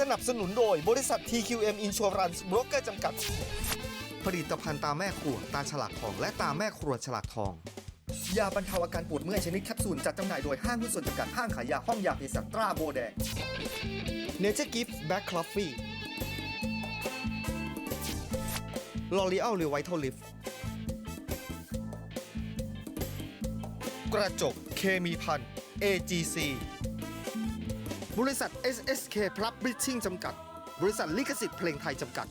สนับสนุนโดยบริษัท TQM Insurance Broker จำกัด ผลิตภัณฑ์ตาแม่ครัวตาฉลากทอง และตาแม่ครัวฉลากทอง ยาบรรเทาอาการปวดเมื่อยชนิดแคปซูลจัดจำหน่ายโดยห้างหุ้นส่วนจำกัดห้างขายยาห้องยาเภสัชตราโบแดง Nature Gift Black Coffee L'Oreal r e v i t a l Lift กระจก เคมีพัน AGC บริษัท SSK Publishing จำกัด บริษัทลิขสิทธิ์เพลงไทยจำกัด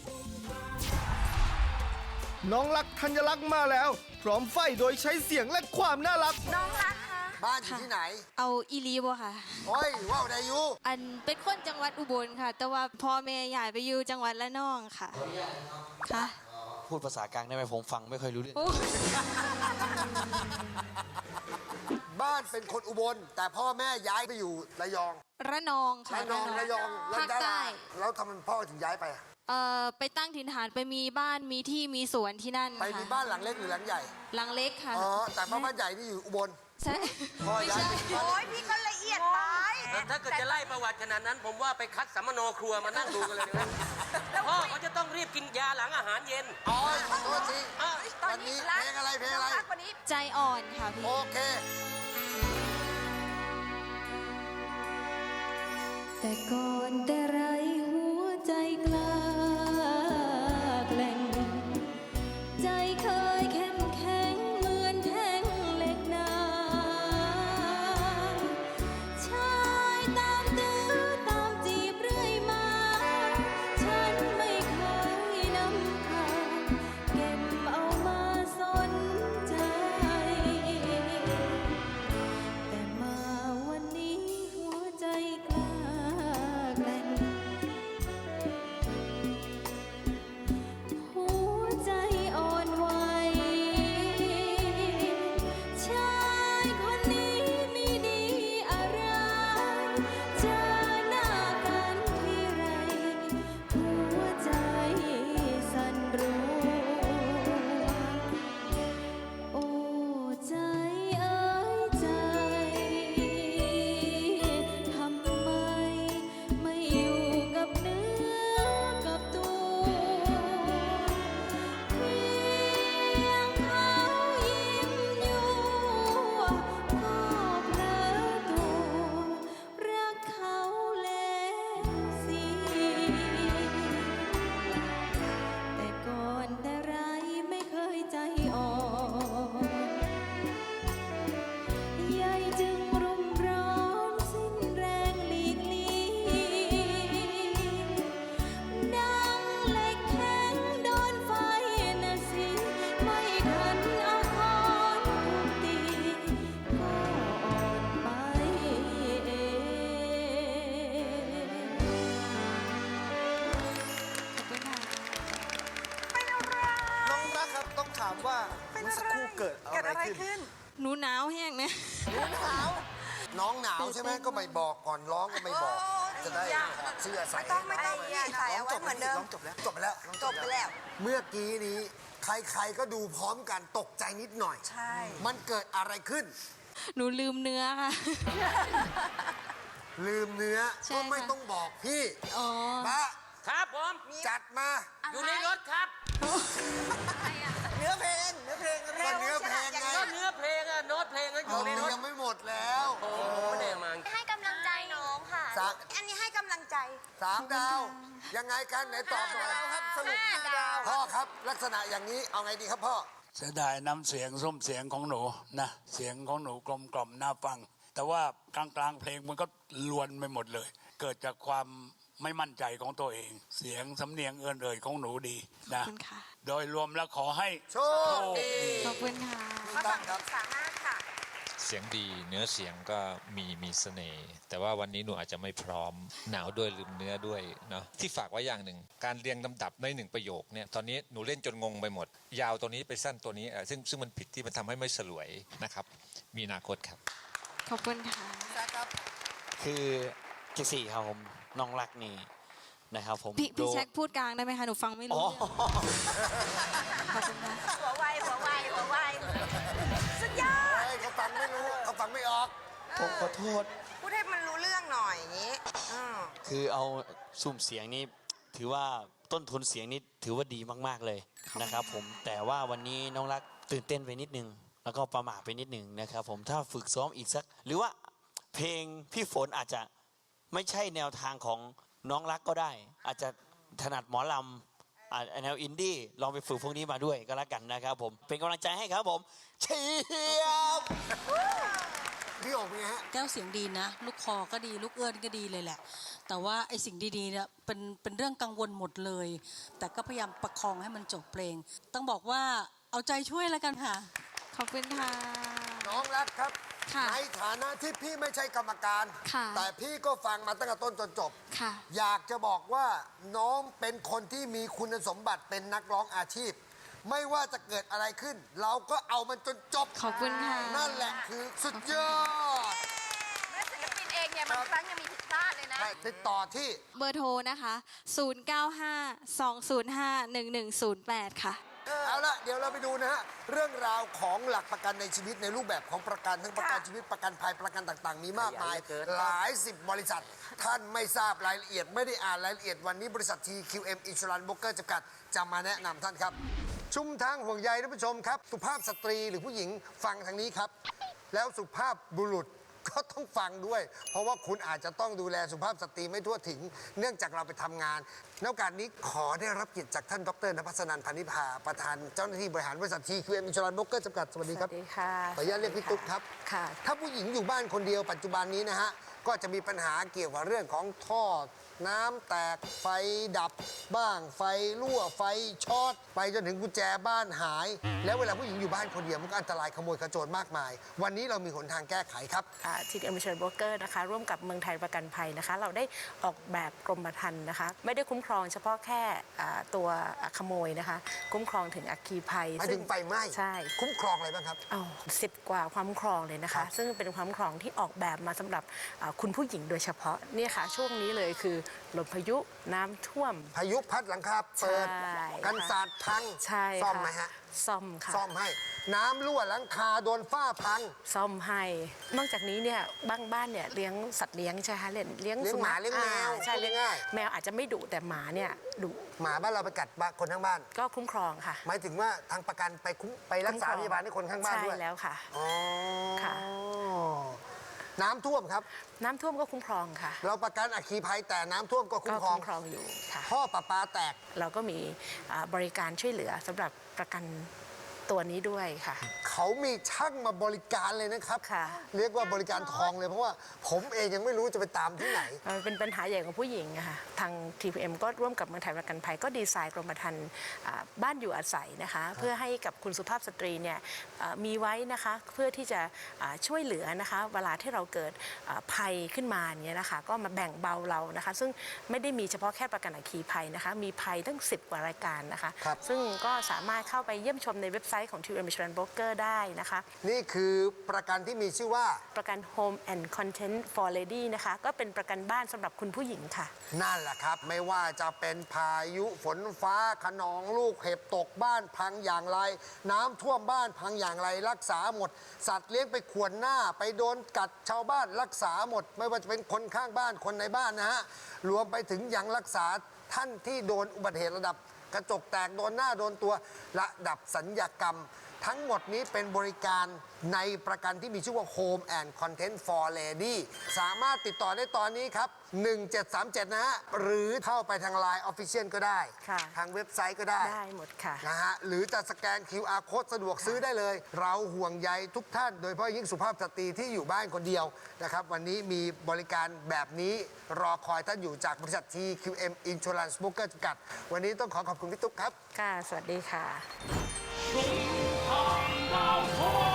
น้องรักธัญลักษณ์มาแล้ว พร้อมไฟโดยใช้เสียงและความน่ารัก น้องรักคะบ้านอยู่ที่ไหน เอาอีลีบ่ค่ะ โอ้ยว่าวไดอยูอันเป็นคนจังหวัดอุบลค่ะ แต่ว่าพ่อแม่ย้ายไปอยู่จังหวัดละนองค่ะ ค่ะ พูดภาษากลางได้ไหมผมฟังไม่ค่อยรู้เรื่อง โอ้ บ้านเป็นคนอุบล แต่พ่อแม่ย้ายไปอยู่ระยองระนองค่ะระนองระยองแล้วภาคย้ายใต้มาแล้วทำไมพ่อถึงย้ายไปอะเอ่อไปตั้งถิ่นฐานไปมีบ้านมีที่มีสวนที่นั่นไปค่ะมีบ้านหลังเล็กหรือหลังใหญ่หลังเล็กค่ะ อ๋อแต่ว่าบ้านใหญ่นี่อยู่อุบล ใช่ พ่อย้ายไปโอ้ยพี่ก็ละเอียดไปถ้าเกิดจะไล่ประวัติขนาดนั้น ผมว่าไปคัดสัมมโนครัวมานั่งดูกันเลยดีไหมพ่อเขาจะต้องรีบกินยาหลังอาหารเย็นอ๋อขอโทษที อะ ตอนวันนี้นี้รักเพลงอะไรเพลงอะไรน้รักวันนี้ ใจอ่อนค่ะพี่ โอเค แต่ก่อนแต่ไร เกิดเกิดอะอะไรไรขึ้น ขึ้น หนูหนาวแห้งนะน้องหนาวใช่ไหมก็ไม่บอกก่อนร้องก็ไม่บอกจะได้ถอดเสื้อใส่ไม่ต้องไม่ต้องอย่าใส่เอาไว้เหมือนเดิม ร้องจบแล้วจบไปแล้วร้องจบไปแล้ว เมื่อกี้นี้ใครๆก็ดูพร้อมกันตกใจนิดหน่อย ใช่ มันเกิดอะไรขึ้น หนูลืมเนื้อค่ะ ลืมเนื้อใช่ก็ไม่ค่ะ ต้องบอกพี่อ๋อป้าครับผม จัดมา อยู่ในรถครับเนื้อเพลงเนื้อเพลงก็เนื้อเพลงไงก็เนื้อเพลงอะโน้ตเพลงก็อเอายู่ในรถยังไม่หมดแล้วโอ้โหไม่ได้มาให้กำลังใจน้องค่ะสามอันนี้ให้กำลังใจสามดาว ยังไงกันไหนตอบหน่อยห้าดาวครับสรุปห้าดาวพ่อครับลักษณะอย่างนี้เอาไงดีครับพ่อเสียดายน้ำเสียงส้มเสียงของหนูนะเสียงของหนูกลมกล่อมน่าฟัง แต่ว่ากลางกลางๆเพลงมันก็ลวนไปหมดเลย เกิดจากความ ไม่มั่นใจของตัวเอง เสียงสำเนียงเอินเอ่ยของหนูดีนะขอบคุณค่ะ โดยรวมแล้วขอให้ โชคดี ขอบคุณค่ะ มาฟังคุณสามารถค่ะ เสียงดีเนื้อเสียงก็มีมีเสน่ห์แต่ว่าวันนี้หนูอาจจะไม่พร้อม หนาวด้วยลืมเนื้อด้วยเนาะที่ฝากไว้อย่างหนึ่ง การเรียงลำดับในหนึ่งประโยคเนี่ยตอนนี้หนูเล่นจนงงไปหมด ยาวตัวนี้ไปสั้นตัวนี้เอ่อซึ่งซึ่งมันผิดที่มันทำให้ไม่สลวยนะครับ มีอนาคตครับ ขอบคุณค่ะ คือ เจสี่ครับผมน้องรักนี่นะครับผมพี่พี่ดูแช็คพูดกลางได้ไหมคะหนูฟังไม่อ๋รู้อเรื่องขอบคุณค่ะหัวไวหัวไวหัวไวสุดยอดเฮ้ยเขาฟังไม่รู้เขาฟังไม่ออกเอผมขอโทษ พูดให้มันรู้เรื่องหน่อยอย่างนี้อืมคือเอาสุ่มเสียงนี้ถือว่าต้นทุนเสียงนี้ถือว่าดีมาก ๆ เลยนะครับผมแต่ว่าวันนี้น้องรักตื่นเต้นไปนิดนึง แล้วก็ประหม่าไปนิดนึงนะครับผมถ้าฝึกซ้อมอีกสัก หรือว่าเพลงพี่ฝนอาจจะ ไม่ใช่แนวทางของน้องรักก็ได้ อาจจะถนัดหมอลำอ่าแนวอินดี้ลองไปฝึกพวกนี้มาด้วยก็แล้วกันนะครับผมเป็นกำลังใจให้ครับผมเชียบพี่โอ๋เป็นไงฮะ แก้วเสียงดีนะ ลูกคอก็ดี ลูกเอื้อนก็ดีเลยแหละ แต่ว่าไอ้สิ่งดีๆเนี่ยเป็นเป็นเรื่องกังวลหมดเลย แต่ก็พยายามประคองให้มันจบเพลง ต้องบอกว่าเอาใจช่วยแล้วกันค่ะ ขอบคุณค่ะ น้องรักครับ ค่ะในฐานะที่พี่ไม่ใช่กรรมการ ค่ะ แต่พี่ก็ฟังมาตั้งแต่ต้นจนจบ ค่ะ อยากจะบอกว่าน้องเป็นคนที่มีคุณสมบัติเป็นนักร้องอาชีพ ไม่ว่าจะเกิดอะไรขึ้น เราก็เอามันจนจบขอบคุณค่ะ นั่นแหละคือสุดยอด แม่ศิลปินเองเนี่ยบางครั้งยังมีผิดพลาดเลยนะใช่ติดต่อที่ เบอร์โทรนะคะ 095-205-1108 ค่ะ เอาละเดี๋ยวเราไปดูนะฮะเรื่องราวของหลักประกันในชีวิตในรูปแบบของประกันทั้งประกันชีวิตประกันภัยประกันต่างๆ มีมากมายใหญ่เหลือเกินหลายสิบบริษัท ท่านไม่ทราบรายละเอียด ไม่ได้อ่านรายละเอียดวันนี้บริษัท TQM Insurance Broker จำกัดจะมาแนะนำท่านครับ ชุมทางห่วงใยท่านผู้ชมครับ สุภาพสตรีหรือผู้หญิงฟังทางนี้ครับ แล้วสุภาพบุรุษ ก็ต้องฟังด้วย เพราะว่าคุณอาจจะต้องดูแลสุภาพสตรีไม่ทั่วถึง เนื่องจากเราไปทำงานในโอกาสนี้ขอได้รับเกียรติจากท่านดรนภัสนันท์พานิพาประธานเจ้าหน้าที่บริหารบริษัททีคิวเอ็มอินชลันบกเกอร์จำกัดสวัสดีครับ สวัสดีค่ะขออนุญาตเรียกพี่ตุ๊กครับ ค่ะ ถ้าผู้หญิงอยู่บ้านคนเดียวปัจจุบันนี้นะฮะ ก็จะมีปัญหาเกี่ยวกับเรื่องของท่อ น้ำแตกไฟดับบ้าง ไฟรั่วไฟช็อตไปจนถึงกุญแจบ้านหาย แล้วเวลาผู้หญิงอยู่บ้านคนเดียวมันก็อันตรายขโมยขโจรมากมาย วันนี้เรามีหนทางแก้ไขครับ ทีเอ็มเชอร์โบรกเกอร์นะคะ ร่วมกับเมืองไทยประกันภัยนะคะ เราได้ออกแบบกรมธรรม์นะคะ ไม่ได้คุ้มครองเฉพาะแค่อ่าตัวอ่าขโมยนะคะ คุ้มครองถึงอัคคีภัยหมายถึงไฟไหม้ใช่ คุ้มครองอะไรบ้างครับ เอาสิบกว่าความคุ้มครองเลยนะครัคะ บ ซึ่งเป็นความคุ้มครองที่ออกแบบมาสำหรับอ่าคุณผู้หญิงโดยเฉพาะเนี่ยค่ะช่วงนี้เลยคือลมพายุน้ำท่วม พายุพัดหลังคาเปิด ใช่กันสาดพังใช่ซ่อมค่ะไหมฮะ ซ่อมค่ะ ซ่อมให้ น้ำรั่วหลังคาโดนฝ้าพัง ซ่อมให้ นอกจากนี้เนี่ยบางบ้านเนี่ยเลี้ยงสัตว์เลี้ยงใช่ไหมคะเลี้ยงเลี้ยงเลี้ยงสุหนัมาขเลี้ยงแมวอ่าใช่พูดเลี้ยงง่าย แมวอาจจะไม่ดุแต่หมาเนี่ยดุหมาบ้านเราไปกัดบ้านคนข้างบ้าน ก็คุ้มครองค่ะหมายถึงว่าทางประกันไปคุ้มไปรักษาพยาบาลให้คนข้างบ้านด้วยใช่แล้วค่ะ อ๋อค่ะ น้ำท่วมครับ น้ำท่วมก็คุ้มครองค่ะเราประกันอัคคีภัยแต่น้ำท่วมก็คุ้ก็มครองคุ้มครองอยู่ค่ะ ท่อประปาแตก เราก็มีอ่าบริการช่วยเหลือสำหรับประกัน ตัวนี้ด้วยค่ะ เขามีช่างมาบริการเลยนะครับ ค่ะ เรียกว่าบริการทองเลยเพราะว่าผมเองยังไม่รู้จะไปตามที่ไหนเอ่อเป็นปัญหาใหญ่ของผู้หญิงอะค่ะ ทาง TPM ก็ร่วมกับเมืองไทยประกันภัยก็ดีไซน์กรมธรรม์อ่าบ้านอยู่อาศัยนะคะ เพื่อให้กับคุณสุภาพสตรีเนี่ยเอ่อมีไว้นะคะ เพื่อที่จะอ่าช่วยเหลือนะคะ เวลาที่เราเกิดอ่าภัยขึ้นมาเนี่ยนะคะ ก็มาแบ่งเบาเรานะคะ ซึ่งไม่ได้มีเฉพาะแค่ประกันอัคคีภัยนะคะ มีภัยตั้ง 10 กว่ารายการนะคะ ครับ ซึ่งก็สามารถเข้าไปเยี่ยมชมในเว็บไซต์ของ TPM Insurance Broker ได้นะคะ นี่คือประกันที่มีชื่อว่า ประกัน Home and Content for Lady นะคะ ก็เป็นประกันบ้านสำหรับคุณผู้หญิงค่ะ นั่นแหละครับ ไม่ว่าจะเป็นพายุฝนฟ้าขนองลูกเห็บตกบ้านพังอย่างไร น้ำท่วมบ้านพังอย่างไรรักษาหมด สัตว์เลี้ยงไปขวนหน้า ไปโดนกัดชาวบ้านรักษาหมด ไม่ว่าจะเป็นคนข้างบ้านคนในบ้านนะฮะรวมไปถึงยังรักษาท่านที่โดนอุบัติเหตุระดับ กระจกแตกโดนหน้าโดนตัวระดับสัญญกรรม ทั้งหมดนี้เป็นบริการในประกันที่มีชื่อว่า Home and Content for Lady สามารถติดต่อได้ตอนนี้ครับ 1737 นะฮะ หรือเข้าไปทาง Line Official ก็ได้ ค่ะ ทางเว็บไซต์ก็ได้ ได้หมดค่ะ นะฮะ หรือจะสแกน QR code สะดวกซื้อได้เลย เราห่วงใยทุกท่าน โดยเฉพาะยิ่งสุภาพสตรีที่อยู่บ้านคนเดียวนะครับ วันนี้มีบริการแบบนี้รอคอยท่านอยู่จากบริษัท TQM Insurance Broker จำกัด วันนี้ต้องขอขอบคุณพี่ตุ๊กครับ ค่ะ สวัสดีค่ะ冲 Go for